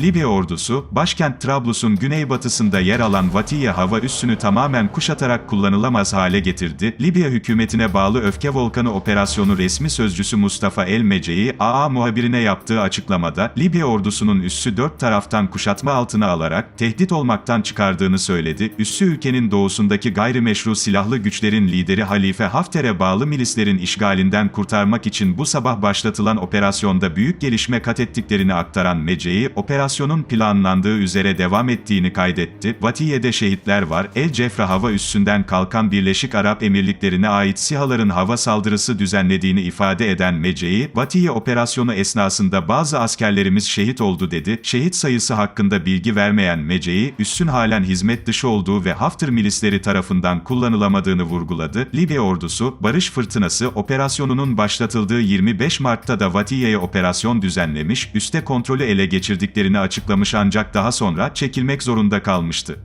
Libya ordusu, başkent Trablus'un güneybatısında yer alan Vatiye hava üssünü tamamen kuşatarak kullanılamaz hale getirdi. Libya hükümetine bağlı Öfke Volkanı Operasyonu resmi sözcüsü Mustafa El-Meceyi, AA muhabirine yaptığı açıklamada, Libya ordusunun üssü dört taraftan kuşatma altına alarak, tehdit olmaktan çıkardığını söyledi. Üssü ülkenin doğusundaki gayrimeşru silahlı güçlerin lideri Halife Hafter'e bağlı milislerin işgalinden kurtarmak için bu sabah başlatılan operasyonda büyük gelişme kat ettiklerini aktaran Meceyi, operasyonun planlandığı üzere devam ettiğini kaydetti. Vatiye'de şehitler var. El Cefra hava üssünden kalkan Birleşik Arap Emirlikleri'ne ait SİHA'ların hava saldırısı düzenlediğini ifade eden Meceyi, Vatiye operasyonu esnasında bazı askerlerimiz şehit oldu dedi. Şehit sayısı hakkında bilgi vermeyen Meceyi, üssün halen hizmet dışı olduğu ve Hafter milisleri tarafından kullanılamadığını vurguladı. Libya ordusu, Barış Fırtınası operasyonunun başlatıldığı 25 Mart'ta da Vatiye'ye operasyon düzenlemiş, üste kontrolü ele geçirdiklerini açıklamış ancak daha sonra çekilmek zorunda kalmıştı.